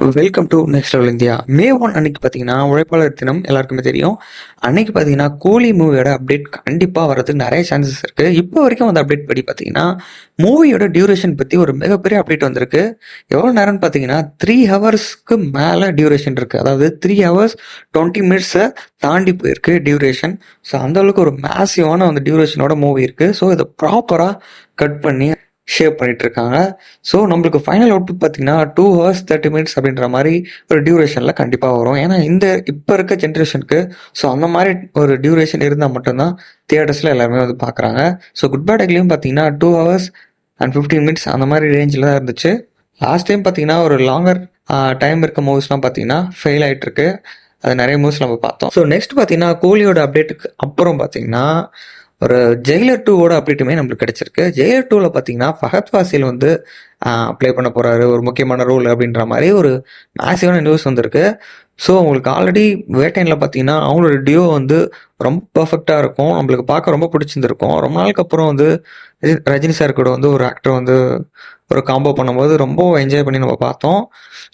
Welcome to next level India May one அன்னைக்கு பார்த்தீங்கன்னா உழைப்பாளர் தினம் எல்லாருக்குமே தெரியும். அன்னைக்கு பார்த்தீங்கன்னா கூலி மூவியோட அப்டேட் கண்டிப்பாக வரதுக்கு நிறைய சான்சஸ் இருக்கு. இப்போ வரைக்கும் அந்த அப்டேட் படி பார்த்தீங்கன்னா மூவியோட டியூரேஷன் பற்றி ஒரு மிகப்பெரிய அப்டேட் வந்திருக்கு. எவ்வளோ நேரம்னு பார்த்தீங்கன்னா த்ரீ ஹவர்ஸ்க்கு மேலே டியூரேஷன் இருக்கு. அதாவது த்ரீ ஹவர்ஸ் டுவெண்ட்டி மினிட்ஸை தாண்டி போயிருக்கு டியூரேஷன் ஸோ அந்தளவுக்கு ஒரு மேசிவான அந்த டியூரேஷனோட மூவி இருக்கு. ஸோ இதை ப்ராப்பராக கட் பண்ணி ஷேப் பண்ணிட்டு இருக்காங்க ஸோ நம்மளுக்கு ஃபைனல் அவுட்புட் பார்த்தீங்கன்னா டூ ஹவர்ஸ் தேர்ட்டி மினிட்ஸ் அப்படின்ற மாதிரி ஒரு டியூரேஷனில் கண்டிப்பாக வரும். ஏன்னா இந்த இப்போ இருக்க ஜென்ரேஷனுக்கு ஸோ அந்த மாதிரி ஒரு டியூரேஷன் இருந்தால் மட்டும்தான் தியேட்டர்ஸில் எல்லாருமே வந்து பார்க்குறாங்க ஸோ குட் பேட் பார்த்தீங்கன்னா two hours and fifteen minutes அந்த மாதிரி ரேஞ்சில் தான் இருந்துச்சு. லாஸ்ட் டைம் பார்த்தீங்கன்னா ஒரு லாங்கர் டைம் இருக்க மூவிஸ்லாம் பார்த்தீங்கன்னா ஃபெயில் ஆகிட்டுருக்கு அது நிறைய மூவிஸ் நம்ம பார்த்தோம். ஸோ நெக்ஸ்ட் பார்த்தீங்கன்னா கோலியோட அப்டேட்டுக்கு அப்புறம் பார்த்தீங்கன்னா ஒரு ஜெயிலர் டூவோட அப்டேட்டுமே நம்மளுக்கு கிடைச்சிருக்கு. ஜெயிலர் டூவில் பார்த்தீங்கன்னா ஃபஹத் ஃபாசில் வந்து ப்ளே பண்ண போகிறாரு ஒரு முக்கியமான ரோல் அப்படின்ற மாதிரி ஒரு மேசிவான நியூஸ் வந்திருக்கு. ஸோ உங்களுக்கு ஆல்ரெடி வேட்டைனில் பார்த்தீங்கன்னா அவங்களோட டியோ வந்து ரொம்ப பர்ஃபெக்டாக இருக்கும். நம்மளுக்கு பார்க்க ரொம்ப பிடிச்சிருந்துருக்கும். ரொம்ப நாளுக்கு அப்புறம் வந்து ரஜினி சார் கூட வந்து ஒரு ஆக்டர் வந்து ஒரு காம்போ பண்ணும்போது ரொம்ப என்ஜாய் பண்ணி நம்ம பார்த்தோம்.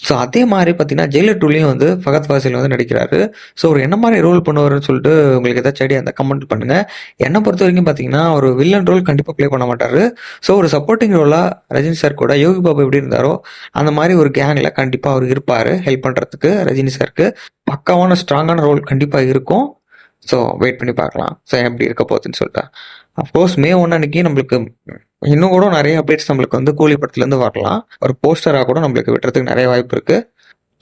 ஸோ அதே மாதிரி பார்த்தீங்கன்னா ஜெயிலர் டூலையும் வந்து ஃபகத் ஃபாசில் வந்து நடிக்கிறாரு. ஸோ ஒரு என்ன மாதிரி ரோல் பண்ணுவார்னு சொல்லிட்டு உங்களுக்கு ஏதாச்சும் ஐடியா அந்த கமெண்ட் பண்ணுங்கள் என்னை பொறுத்த வரைக்கும் பார்த்தீங்கன்னா ஒரு வில்லன் ரோல் கண்டிப்பாக ப்ளே பண்ண மாட்டார். ஸோ ஒரு சப்போர்ட்டிங் ரோலாக ரஜினி சார் கூட யோகி பாபு எப்படி இருந்தாரோ அந்த மாதிரி ஒரு கேங்கில் கண்டிப்பாக அவர் இருப்பார் ஹெல்ப் பண்ணுறதுக்கு ரஜினி சாருக்கு பக்காவான ஸ்ட்ராங்கான ரோல் கண்டிப்பாக இருக்கும். ஸோ வெயிட் பண்ணி பார்க்கலாம். ஸோ எப்படி இருக்க போகுதுன்னு சொல்லிட்டு. அஃப்கோர்ஸ் மே ஒன்று அன்னைக்கு நம்மளுக்கு இன்னும் கூட நிறைய அப்டேட்ஸ் நம்மளுக்கு வந்து கூலி படத்துலேருந்து வரலாம். ஒரு போஸ்டராக கூட நம்மளுக்கு விட்டுறதுக்கு நிறைய வாய்ப்பு இருக்குது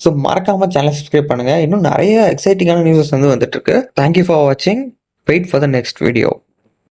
ஸோ மறக்காமல் சேனல் சப்ஸ்கிரைப் பண்ணுங்க. இன்னும் நிறைய எக்ஸைட்டிங்கான நியூஸஸ் வந்து வந்துட்டுருக்கு தேங்க்யூ ஃபார் வாட்சிங் wait for the next video